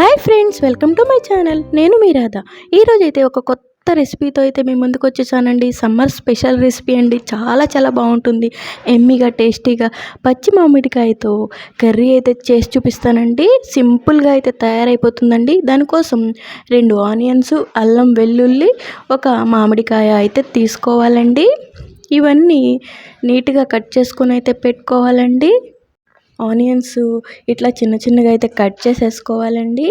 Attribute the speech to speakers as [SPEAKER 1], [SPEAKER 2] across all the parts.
[SPEAKER 1] Hi friends welcome to my channel. నేను మీ రాధ. ఈరోజు అయితే ఒక కొత్త రెసిపీతో అయితే మేము ముందుకు వచ్చేసానండి. సమ్మర్ స్పెషల్ రెసిపీ అండి. చాలా చాలా బాగుంటుంది. ఎమ్మిగా టేస్టీగా పచ్చి మామిడికాయతో కర్రీ అయితే చేసి చూపిస్తానండి. సింపుల్గా అయితే తయారైపోతుందండి. దానికోసం రెండు ఆనియన్స్ అల్లం వెల్లుల్లి ఒక మామిడికాయ అయితే తీసుకోవాలండి. ఇవన్నీ నీట్గా కట్ చేసుకొని అయితే పెట్టుకోవాలండి. ఆనియన్స్ ఇట్లా చిన్న చిన్నగా అయితే కట్ చేసేసుకోవాలండి.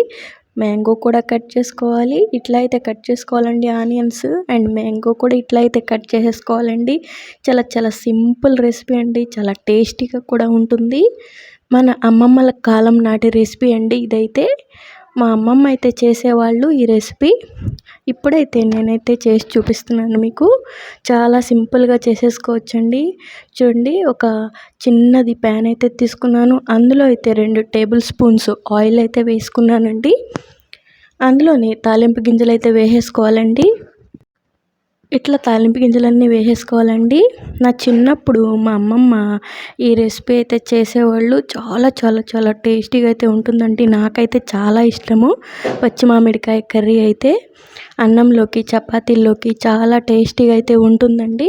[SPEAKER 1] మ్యాంగో కూడా కట్ చేసుకోవాలి. ఇట్లా అయితే కట్ చేసుకోవాలండి ఆనియన్స్ అండ్ మ్యాంగో కూడా ఇట్లా అయితే కట్ చేసేసుకోవాలండి. చాలా చాలా సింపుల్ రెసిపీ అండి. చాలా టేస్టీగా కూడా ఉంటుంది. మన అమ్మమ్మల కాలం నాటి రెసిపీ అండి ఇదైతే. మా అమ్మమ్మ అయితే చేసేవాళ్ళు ఈ రెసిపీ. ఇప్పుడైతే నేనైతే చేసి చూపిస్తున్నాను మీకు. చాలా సింపుల్గా చేసేసుకోవచ్చండి. చూడండి ఒక చిన్నది ప్యాన్ అయితే తీసుకున్నాను. అందులో అయితే రెండు టేబుల్ స్పూన్స్ ఆయిల్ అయితే వేసుకున్నానండి. అందులోని తాలింపు గింజలు అయితే వేసేసుకోవాలండి. ఇట్లా తాలింపు గింజలన్నీ వేసేసుకోవాలండి. నా చిన్నప్పుడు మా అమ్మమ్మ ఈ రెసిపీ అయితే చేసేవాళ్ళు. చాలా చాలా చాలా టేస్టీగా అయితే ఉంటుందండి. నాకైతే చాలా ఇష్టము. పచ్చి మామిడికాయ కర్రీ అయితే. అన్నంలోకి చపాతీల్లోకి చాలా టేస్టీగా అయితే ఉంటుందండి.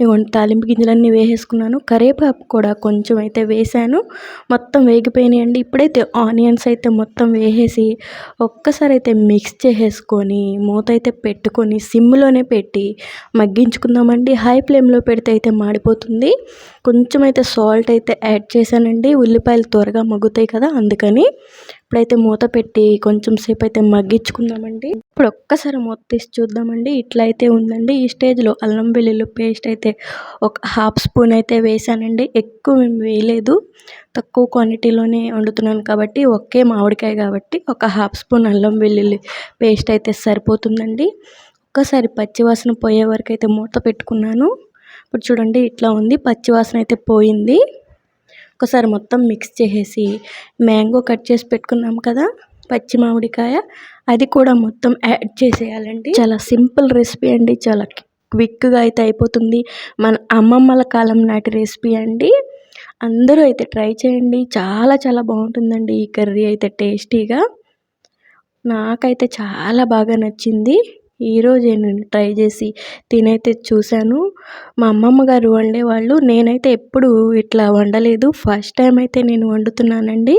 [SPEAKER 1] ఇవ్వండి తాలింపు గింజలన్నీ వేసేసుకున్నాను. కరివేపాకు కూడా కొంచెం అయితే వేసాను. మొత్తం వేగిపోయినాయండి. ఇప్పుడైతే ఆనియన్స్ అయితే మొత్తం వేసేసి ఒక్కసారి అయితే మిక్స్ చేసేసుకొని మూత అయితే పెట్టుకొని సిమ్లోనే పెట్టి మగ్గించుకుందామండి. హై ఫ్లేమ్లో పెడితే అయితే మాడిపోతుంది. కొంచెం అయితే సాల్ట్ అయితే యాడ్ చేశానండి. ఉల్లిపాయలు త్వరగా మగ్గుతాయి కదా అందుకని ఇప్పుడైతే మూత పెట్టి కొంచెం సేపు అయితే మగ్గించుకుందామండి. ఇప్పుడు ఒక్కసారి మూత తీసి చూద్దామండి. ఇట్లా అయితే ఉందండి. ఈ స్టేజ్లో అల్లం వెల్లుల్లి పేస్ట్ అయితే ఒక హాఫ్ స్పూన్ అయితే వేసానండి ఎక్కువ ఏం వేయలేదు. తక్కువ క్వాంటిటీలోనే వండుతున్నాను కాబట్టి ఒకే మామిడికాయ కాబట్టి ఒక హాఫ్ స్పూన్ అల్లం వెల్లుల్లి పేస్ట్ అయితే సరిపోతుందండి. ఒక్కసారి పచ్చివాసన పోయే వరకు అయితే మూత పెట్టుకున్నాను. ఇప్పుడు చూడండి ఇట్లా ఉంది. పచ్చివాసన అయితే పోయింది. ఒకసారి మొత్తం మిక్స్ చేసేసి మ్యాంగో కట్ చేసి పెట్టుకున్నాం కదా పచ్చి మామిడికాయ. అది కూడా మొత్తం యాడ్ చేసేయాలండి. చాలా సింపుల్ రెసిపీ అండి. చాలా క్విక్గా అయితే అయిపోతుంది. మన అమ్మమ్మల కాలం నాటి రెసిపీ అండి. అందరూ అయితే ట్రై చేయండి. చాలా చాలా బాగుంటుందండి ఈ కర్రీ అయితే టేస్టీగా. నాకైతే చాలా బాగా నచ్చింది. ఈరోజే నేను ట్రై చేసి తినైతే చూశాను. మా అమ్మమ్మ గారు వండేవాళ్ళు నేనైతే ఎప్పుడు ఇట్లా వండలేదు. ఫస్ట్ టైం అయితే నేను వండుతున్నానండి.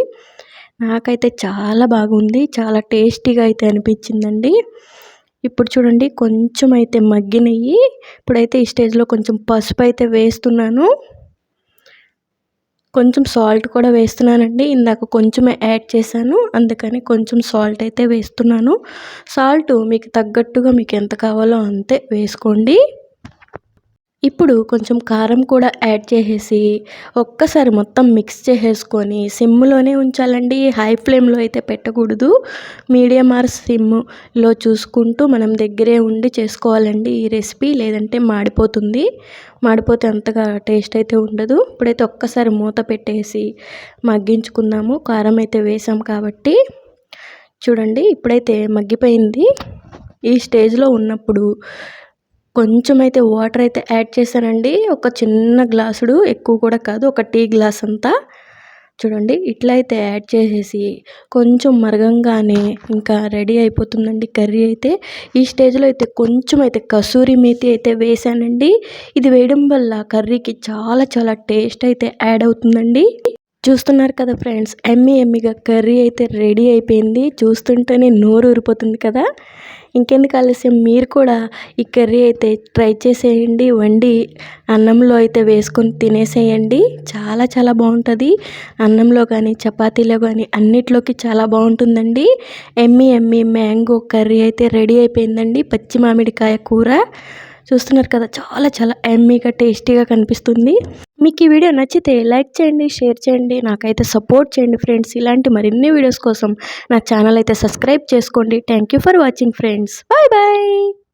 [SPEAKER 1] నాకైతే చాలా బాగుంది. చాలా టేస్టీగా అయితే అనిపించిందండి. ఇప్పుడు చూడండి కొంచెం అయితే మగ్గినవి ఇప్పుడైతే ఈ స్టేజ్లో కొంచెం పసుపు అయితే వేస్తున్నాను. కొంచెం సాల్ట్ కూడా వేస్తున్నానండి. ఇందాక కొంచెమే యాడ్ చేశాను. అందుకని కొంచెం సాల్ట్ అయితే వేస్తున్నాను. సాల్ట్ మీకు తగ్గట్టుగా మీకు ఎంత కావాలో అంతే వేసుకోండి. ఇప్పుడు కొంచెం కారం కూడా యాడ్ చేసేసి ఒక్కసారి మొత్తం మిక్స్ చేసేసుకొని సిమ్లోనే ఉంచాలండి. హై ఫ్లేమ్లో అయితే పెట్టకూడదు. మీడియం ఆర్ సిమ్లో చూసుకుంటూ మనం దగ్గరే ఉండి చేసుకోవాలండి ఈ రెసిపీ లేదంటే మాడిపోతుంది. మాడిపోతే అంతగా టేస్ట్ అయితే ఉండదు. ఇప్పుడైతే ఒక్కసారి మూత పెట్టేసి మగ్గించుకుందాము. కారం అయితే వేసాం కాబట్టి. చూడండి ఇప్పుడైతే మగ్గిపోయింది. ఈ స్టేజ్లో ఉన్నప్పుడు కొంచెం అయితే వాటర్ అయితే యాడ్ చేశానండి. ఒక చిన్న గ్లాసుడు ఎక్కువ కూడా కాదు ఒక టీ గ్లాస్ అంతా. చూడండి ఇట్లా అయితే యాడ్ చేసేసి కొంచెం మరగంగానే ఇంకా రెడీ అయిపోతుందండి కర్రీ అయితే. ఈ స్టేజ్లో అయితే కొంచెం అయితే కసూరి మేతి అయితే వేసానండి ఇది వేయడం వల్ల కర్రీకి చాలా చాలా టేస్ట్ అయితే యాడ్ అవుతుందండి. చూస్తున్నారు కదా ఫ్రెండ్స్ ఎమ్మి ఎమ్మిగా కర్రీ అయితే రెడీ అయిపోయింది. చూస్తుంటేనే నోరు ఊరిపోతుంది కదా. ఇంకెందుకు ఆలస్యం? మీరు కూడా ఈ కర్రీ అయితే ట్రై చేసేయండి. వండి అన్నంలో అయితే వేసుకొని తినేసేయండి. చాలా చాలా బాగుంటుంది. అన్నంలో కానీ చపాతీలో కానీ అన్నిట్లోకి చాలా బాగుంటుందండి. ఎమ్మి ఎమ్మి మ్యాంగో కర్రీ అయితే రెడీ అయిపోయిందండి. పచ్చి మామిడికాయ కూర. చూస్తున్నారు కదా చాలా చాలా ఎమ్మీగా టేస్టీగా కనిపిస్తుంది. మీకు ఈ వీడియో నచ్చితే లైక్ చేయండి షేర్ చేయండి నాకైతే సపోర్ట్ చేయండి ఫ్రెండ్స్. ఇలాంటి మరిన్ని వీడియోస్ కోసం నా ఛానల్ అయితే సబ్స్క్రైబ్ చేసుకోండి. Thank you for watching friends bye bye